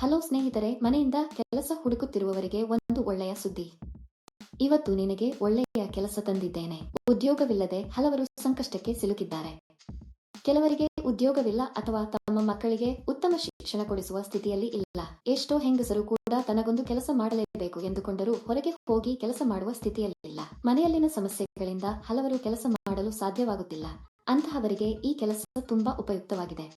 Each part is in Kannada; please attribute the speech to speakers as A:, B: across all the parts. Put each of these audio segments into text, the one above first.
A: ಹಲೋ ಸ್ನೇಹಿತರೆ, ಮನೆಯಿಂದ ಕೆಲಸ ಹುಡುಕುತ್ತಿರುವವರಿಗೆ ಒಂದು ಒಳ್ಳೆಯ ಸುದ್ದಿ. ಇವತ್ತು ನಿನಗೆ ಒಳ್ಳೆಯ ಕೆಲಸ ತಂದಿದ್ದೇನೆ. ಉದ್ಯೋಗವಿಲ್ಲದೆ ಹಲವರು ಸಂಕಷ್ಟಕ್ಕೆ ಸಿಲುಕಿದ್ದಾರೆ. ಕೆಲವರಿಗೆ ಉದ್ಯೋಗವಿಲ್ಲ ಅಥವಾ ತಮ್ಮ ಮಕ್ಕಳಿಗೆ ಉತ್ತಮ ಶಿಕ್ಷಣ ಕೊಡಿಸುವ ಸ್ಥಿತಿಯಲ್ಲಿ ಇಲ್ಲ. ಎಷ್ಟೋ ಹೆಂಗಸರು ಕೂಡ ತನಗೊಂದು ಕೆಲಸ ಮಾಡಲೇಬೇಕು ಎಂದುಕೊಂಡರೂ ಹೊರಗೆ ಹೋಗಿ ಕೆಲಸ ಮಾಡುವ ಸ್ಥಿತಿಯಲ್ಲಿಲ್ಲ ಮನೆಯಲ್ಲಿನ ಸಮಸ್ಯೆಗಳಿಂದ ಹಲವರು ಕೆಲಸ ಮಾಡಲು ಸಾಧ್ಯವಾಗುತ್ತಿಲ್ಲ. ಅಂತಹವರಿಗೆ ಈ ಕೆಲಸ ತುಂಬಾ ಉಪಯುಕ್ತವಾಗಿದೆ.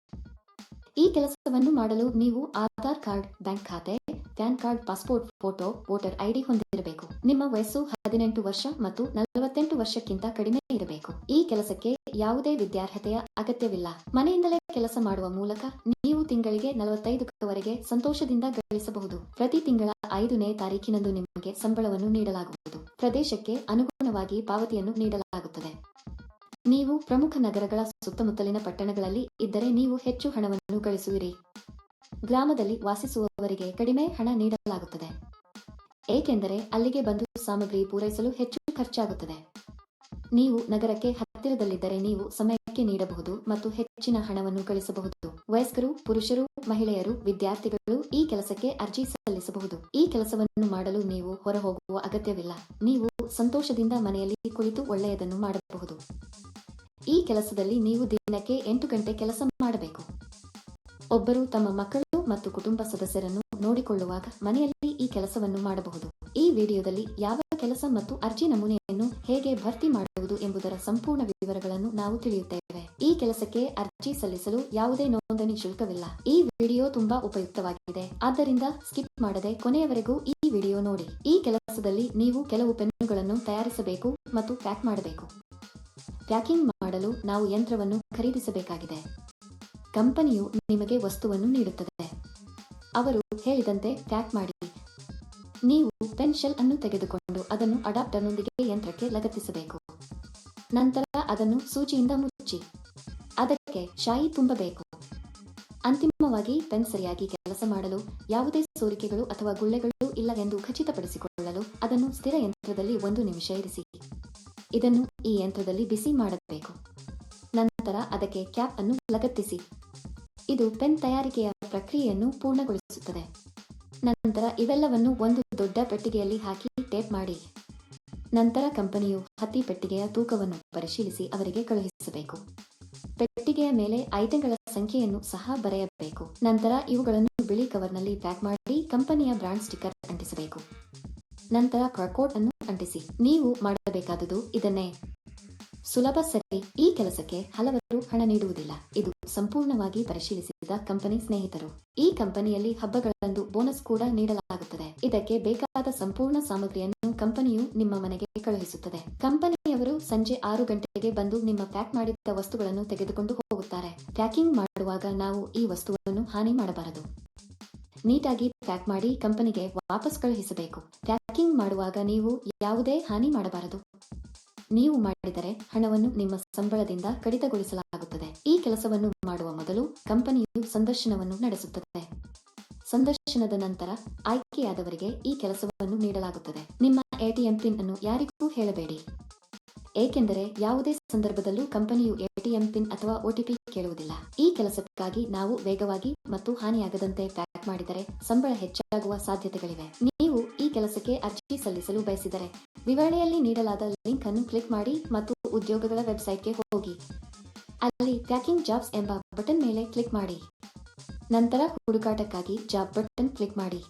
A: ಈ ಕೆಲಸವನ್ನು ಮಾಡಲು ನೀವು ಆಧಾರ್ ಕಾರ್ಡ್, ಬ್ಯಾಂಕ್ ಖಾತೆ, PAN card, passport, photo, voter ID ಹೊಂದಿರಬೇಕು. ನಿಮ್ಮ ವಯಸ್ಸು ಹದಿನೆಂಟು ವರ್ಷ ಮತ್ತು ನಲವತ್ತೆಂಟು ವರ್ಷಕ್ಕಿಂತ ಕಡಿಮೆ ಇರಬೇಕು. ಈ ಕೆಲಸಕ್ಕೆ ಯಾವುದೇ ವಿದ್ಯಾರ್ಹತೆಯ ಅಗತ್ಯವಿಲ್ಲ. ಮನೆಯಿಂದಲೇ ಕೆಲಸ ಮಾಡುವ ಮೂಲಕ ನೀವು ತಿಂಗಳಿಗೆ ನಲವತ್ತೈದರವರೆಗೆ ಸಂತೋಷದಿಂದ ಗಳಿಸಬಹುದು. ಪ್ರತಿ ತಿಂಗಳ ಐದನೇ ತಾರೀಕಿನಂದು ನಿಮಗೆ ಸಂಬಳವನ್ನು ನೀಡಲಾಗುವುದು. ಪ್ರದೇಶಕ್ಕೆ ಅನುಗುಣವಾಗಿ ಪಾವತಿಯನ್ನು ನೀಡಲಾಗುತ್ತದೆ. ನೀವು ಪ್ರಮುಖ ನಗರಗಳ ಸುತ್ತಮುತ್ತಲಿನ ಪಟ್ಟಣಗಳಲ್ಲಿ ಇದ್ದರೆ ನೀವು ಹೆಚ್ಚು ಹಣವನ್ನು ಗಳಿಸುವಿರಿ ಗ್ರಾಮದಲ್ಲಿ ವಾಸಿಸುವವರಿಗೆ ಕಡಿಮೆ ಹಣ ನೀಡಲಾಗುತ್ತದೆ. ಏಕೆಂದರೆ ಅಲ್ಲಿಗೆ ಬಂದು ಸಾಮಗ್ರಿ ಪೂರೈಸಲು ಹೆಚ್ಚು ಖರ್ಚಾಗುತ್ತದೆ. ನೀವು ನಗರಕ್ಕೆ ಹತ್ತಿರದಲ್ಲಿದ್ದರೆ ನೀವು ಸಮಯಕ್ಕೆ ನೀಡಬಹುದು ಮತ್ತು ಹೆಚ್ಚಿನ ಹಣವನ್ನು ಗಳಿಸಬಹುದು ವಯಸ್ಕರು, ಪುರುಷರು, ಮಹಿಳೆಯರು, ವಿದ್ಯಾರ್ಥಿಗಳು ಈ ಕೆಲಸಕ್ಕೆ ಅರ್ಜಿ ಸಲ್ಲಿಸಬಹುದು. ಈ ಕೆಲಸವನ್ನು ಮಾಡಲು ನೀವು ಹೊರಹೋಗುವ ಅಗತ್ಯವಿಲ್ಲ. ನೀವು ಸಂತೋಷದಿಂದ ಮನೆಯಲ್ಲಿ ಕುಳಿತು ಒಳ್ಳೆಯದನ್ನು ಮಾಡಬಹುದು. ಈ ಕೆಲಸದಲ್ಲಿ ನೀವು ದಿನಕ್ಕೆ ಎಂಟು ಗಂಟೆ ಕೆಲಸ ಮಾಡಬೇಕು. ಒಬ್ಬರು ತಮ್ಮ ಮಕ್ಕಳು ಮತ್ತು ಕುಟುಂಬ ಸದಸ್ಯರನ್ನು ನೋಡಿಕೊಳ್ಳುವಾಗ ಮನೆಯಲ್ಲಿ ಈ ಕೆಲಸವನ್ನು ಮಾಡಬಹುದು. ಈ ವಿಡಿಯೋದಲ್ಲಿ ಯಾವ ಕೆಲಸ ಮತ್ತು ಅರ್ಜಿ ನಮೂನೆಯನ್ನು ಹೇಗೆ ಭರ್ತಿ ಮಾಡುವುದು ಎಂಬುದರ ಸಂಪೂರ್ಣ ವಿವರಗಳನ್ನು ನಾವು ತಿಳಿಯುತ್ತೇವೆ. ಈ ಕೆಲಸಕ್ಕೆ ಅರ್ಜಿ ಸಲ್ಲಿಸಲು ಯಾವುದೇ ನೋಂದಣಿ ಶುಲ್ಕವಿಲ್ಲ. ಈ ವಿಡಿಯೋ ತುಂಬಾ ಉಪಯುಕ್ತವಾಗಿದೆ. ಆದ್ದರಿಂದ ಸ್ಕಿಪ್ ಮಾಡದೆ ಕೊನೆಯವರೆಗೂ ಈ ವಿಡಿಯೋ ನೋಡಿ. ಈ ಕೆಲಸದಲ್ಲಿ ನೀವು ಕೆಲವು ಪೆನ್ನುಗಳನ್ನು ತಯಾರಿಸಬೇಕು ಮತ್ತು ಪ್ಯಾಕ್ ಮಾಡಬೇಕು. ಪ್ಯಾಕಿಂಗ್ ಮಾಡಲು ನಾವು ಯಂತ್ರವನ್ನು ಖರೀದಿಸಬೇಕಾಗಿದೆ. ಕಂಪನಿಯು ನಿಮಗೆ ವಸ್ತುವನ್ನು ನೀಡುತ್ತದೆ. ಅವರು ಹೇಳಿದಂತೆ ಪ್ಯಾಕ್ ಮಾಡಿ. ನೀವು ಪೆನ್ಶೆಲ್ ಅನ್ನು ತೆಗೆದುಕೊಂಡು ಅದನ್ನು ಅಡಾಪ್ಟರ್ನೊಂದಿಗೆ ಯಂತ್ರಕ್ಕೆ ಲಗತ್ತಿಸಬೇಕು. ನಂತರ ಅದನ್ನು ಸೂಚಿಯಿಂದ ಮುಚ್ಚಿ. ಅದಕ್ಕೆ ಶಾಯಿ ತುಂಬಬೇಕು. ಅಂತಿಮವಾಗಿ ಪೆನ್ ಸರಿಯಾಗಿ ಕೆಲಸ ಮಾಡಲು ಯಾವುದೇ ಸೋರಿಕೆಗಳು ಅಥವಾ ಗುಳ್ಳೆಗಳು ಇಲ್ಲವೆಂದು ಖಚಿತಪಡಿಸಿಕೊಳ್ಳಲು ಅದನ್ನು ಸ್ಥಿರ ಯಂತ್ರದಲ್ಲಿ ಒಂದು ನಿಮಿಷ ಇರಿಸಿ. ಇದನ್ನು ಈ ಯಂತ್ರದಲ್ಲಿ ಬಿಸಿ ಮಾಡಬೇಕು. ನಂತರ ಅದಕ್ಕೆ ಕ್ಯಾಪ್ ಅನ್ನು ಲಗತ್ತಿಸಿ. ಇದು ಪೆನ್ ತಯಾರಿಕೆಯ ಪ್ರಕ್ರಿಯೆಯನ್ನು ಪೂರ್ಣಗೊಳಿಸುತ್ತದೆ. ನಂತರ ಇವೆಲ್ಲವನ್ನು ಒಂದು ದೊಡ್ಡ ಪೆಟ್ಟಿಗೆಯಲ್ಲಿ ಹಾಕಿ ಟೇಪ್ ಮಾಡಿ. ನಂತರ ಕಂಪನಿಯು ಹತ್ತಿ ಪೆಟ್ಟಿಗೆಯ ತೂಕವನ್ನು ಪರಿಶೀಲಿಸಿ ಅವರಿಗೆ ಕಳುಹಿಸಬೇಕು. ಪೆಟ್ಟಿಗೆಯ ಮೇಲೆ ಐಟಂಗಳ ಸಂಖ್ಯೆಯನ್ನು ಸಹ ಬರೆಯಬೇಕು. ನಂತರ ಇವುಗಳನ್ನು ಬಿಳಿ ಕವರ್ನಲ್ಲಿ ಪ್ಯಾಕ್ ಮಾಡಿ ಕಂಪನಿಯ ಬ್ರಾಂಡ್ ಸ್ಟಿಕ್ಕರ್ ಅಂಟಿಸಬೇಕು. ನಂತರ ಪ್ರಕೋಡ್ ಅನ್ನು ಅಂಟಿಸಿ. ನೀವು ಮಾಡಬೇಕಾದುದು ಇದನ್ನೇ. ಸುಲಭ, ಸರಿ. ಈ ಕೆಲಸಕ್ಕೆ ಹಲವರು ಹಣ ನೀಡುವುದಿಲ್ಲ. ಇದು ಸಂಪೂರ್ಣವಾಗಿ ಪರಿಶೀಲಿಸಿದ ಕಂಪನಿ ಸ್ನೇಹಿತರು. ಈ ಕಂಪನಿಯಲ್ಲಿ ಹಬ್ಬಗಳಂದು ಬೋನಸ್ ಕೂಡ ನೀಡಲಾಗುತ್ತದೆ. ಇದಕ್ಕೆ ಬೇಕಾದ ಸಂಪೂರ್ಣ ಸಾಮಗ್ರಿಯನ್ನು ಕಂಪನಿಯು ನಿಮ್ಮ ಮನೆಗೆ ಕಳುಹಿಸುತ್ತದೆ. ಕಂಪನಿಯವರು ಸಂಜೆ ಆರು ಗಂಟೆಗೆ ಬಂದು ನಿಮ್ಮ ಪ್ಯಾಕ್ ಮಾಡಿದ ವಸ್ತುಗಳನ್ನು ತೆಗೆದುಕೊಂಡು ಹೋಗುತ್ತಾರೆ. ಪ್ಯಾಕಿಂಗ್ ಮಾಡುವಾಗ ನಾವು ಈ ವಸ್ತುವನ್ನು ಹಾನಿ ಮಾಡಬಾರದು. ನೀಟಾಗಿ ಪ್ಯಾಕ್ ಮಾಡಿ ಕಂಪನಿಗೆ ವಾಪಸ್ ಕಳುಹಿಸಬೇಕು. ಪ್ಯಾಕಿಂಗ್ ಮಾಡುವಾಗ ನೀವು ಯಾವುದೇ ಹಾನಿ ಮಾಡಬಾರದು. ನೀವು ಮಾಡಿದರೆ ಹಣವನ್ನು ನಿಮ್ಮ ಸಂಬಳದಿಂದ ಕಡಿತಗೊಳಿಸಲಾಗುತ್ತದೆ. ಈ ಕೆಲಸವನ್ನು ಮಾಡುವ ಮೊದಲು ಕಂಪನಿಯು ಸಂದರ್ಶನವನ್ನು ನಡೆಸುತ್ತದೆ. ಸಂದರ್ಶನದ ನಂತರ ಆಯ್ಕೆಯಾದವರಿಗೆ ಈ ಕೆಲಸವನ್ನು ನೀಡಲಾಗುತ್ತದೆ. ನಿಮ್ಮ ಎಟಿಎಂ ಪಿನ್ ಅನ್ನು ಯಾರಿಗೂ ಹೇಳಬೇಡಿ. ಏಕೆಂದರೆ ಯಾವುದೇ ಸಂದರ್ಭದಲ್ಲೂ ಕಂಪನಿಯು ಎಟಿಎಂ ಪಿನ್ ಅಥವಾ ಒಟಿಪಿ ಕೇಳುವುದಿಲ್ಲ. ಈ ಕೆಲಸಕ್ಕಾಗಿ ನಾವು ವೇಗವಾಗಿ ಮತ್ತು ಹಾನಿಯಾಗದಂತೆ ಪ್ಯಾಕ್ ಮಾಡಿದರೆ ಸಂಬಳ ಹೆಚ್ಚಾಗುವ ಸಾಧ್ಯತೆಗಳಿವೆ. ಕೆಲಸಕ್ಕೆ ಅರ್ಜಿ ಸಲ್ಲಿಸಲು ಬಯಸಿದರೆ. ವಿವರಣೆಯಲ್ಲಿ ನೀಡಲಾದ ಲಿಂಕ್ ಅನ್ನು ಕ್ಲಿಕ್ ಮಾಡಿ ಮತ್ತು ಉದ್ಯೋಗಗಳ ವೆಬ್ಸೈಟ್ಗೆ ಹೋಗಿ. ಅಲ್ಲಿ ಪ್ಯಾಕಿಂಗ್ ಜಾಬ್ಸ್ ಎಂಬ ಬಟನ್ ಮೇಲೆ ಕ್ಲಿಕ್ ಮಾಡಿ. ನಂತರ ಹುಡುಕಾಟಕ್ಕಾಗಿ ಜಾಬ್ ಬಟನ್ ಕ್ಲಿಕ್ ಮಾಡಿ.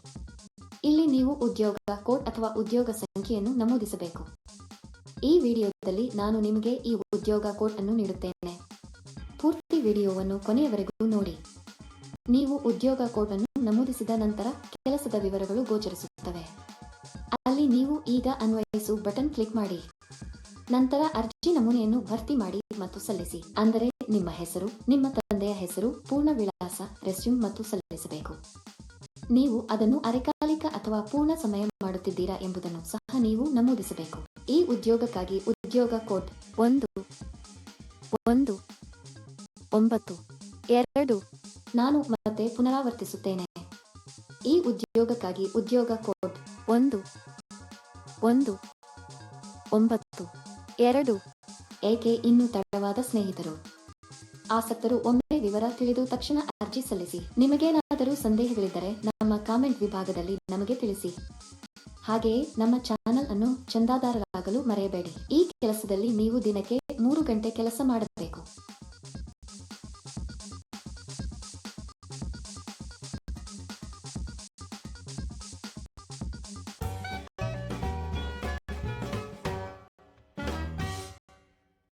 A: ಇಲ್ಲಿ ನೀವು ಉದ್ಯೋಗ, ಕೋಡ್ ಅಥವಾ ಉದ್ಯೋಗ ಸಂಖ್ಯೆಯನ್ನು ನಮೂದಿಸಬೇಕು. ಈ ವಿಡಿಯೋದಲ್ಲಿ ನಾನು ನಿಮಗೆ ಈ ಉದ್ಯೋಗ ಕೋಡ್ ಅನ್ನು ನೀಡುತ್ತೇನೆ. ಪೂರ್ತಿ ವಿಡಿಯೋವನ್ನು ಕೊನೆಯವರೆಗೂ ನೋಡಿ. ನೀವು ಉದ್ಯೋಗ ಕೋಡ್ ಅನ್ನು ನಮೂದಿಸಿದ ನಂತರ ಕೆಲಸದ ವಿವರಗಳು ಗೋಚರಿಸುತ್ತವೆ. ನೀವು ಈಗ ಅನ್ವಯಿಸು ಬಟನ್ ಕ್ಲಿಕ್ ಮಾಡಿ. ನಂತರ ಅರ್ಜಿ ನಮೂನೆಯನ್ನು ಭರ್ತಿ ಮಾಡಿ ಮತ್ತು ಸಲ್ಲಿಸಿ. ಅಂದರೆ ನಿಮ್ಮ ಹೆಸರು, ನಿಮ್ಮ ತಂದೆಯ ಹೆಸರು, ಪೂರ್ಣ ವಿಳಾಸ, ರೆಸ್ಯೂಮ್ ಮತ್ತು ಸಲ್ಲಿಸಬೇಕು. ನೀವು ಅದನ್ನು ಅರೆಕಾಲಿಕ ಅಥವಾ ಪೂರ್ಣ ಸಮಯ ಮಾಡುತ್ತಿದ್ದೀರಾ ಎಂಬುದನ್ನು ಸಹ ನೀವು ನಮೂದಿಸಬೇಕು. ಈ ಉದ್ಯೋಗಕ್ಕಾಗಿ ಉದ್ಯೋಗ ಕೋಡ್ ಒಂದು ಒಂದು, ಒಂಬತ್ತು, ಎರಡು, ನಾನು ಮತ್ತೆ ಪುನರಾವರ್ತಿಸುತ್ತೇನೆ. ಈ ಉದ್ಯೋಗಕ್ಕಾಗಿ ಉದ್ಯೋಗ ಕೋಡ್ ಒಂದು ಒಂದು, ಒಂಬತ್ತು, ಎರಡು, ಏಕೆ ಇನ್ನೂ ತಡವಾದ ಸ್ನೇಹಿತರು? ಆಸಕ್ತರು ಒಮ್ಮೆ ವಿವರ ತಿಳಿದು ತಕ್ಷಣ ಅರ್ಜಿ ಸಲ್ಲಿಸಿ. ನಿಮಗೇನಾದರೂ ಸಂದೇಹಗಳಿದ್ದರೆ ನಮ್ಮ ಕಾಮೆಂಟ್ ವಿಭಾಗದಲ್ಲಿ ನಮಗೆ ತಿಳಿಸಿ. ಹಾಗೆಯೇ ನಮ್ಮ ಚಾನಲ್ ಅನ್ನು ಚಂದಾದಾರರಾಗಲು ಮರೆಯಬೇಡಿ. ಈ ಕೆಲಸದಲ್ಲಿ ನೀವು ದಿನಕ್ಕೆ ಮೂರು ಗಂಟೆ ಕೆಲಸ ಮಾಡಬೇಕು.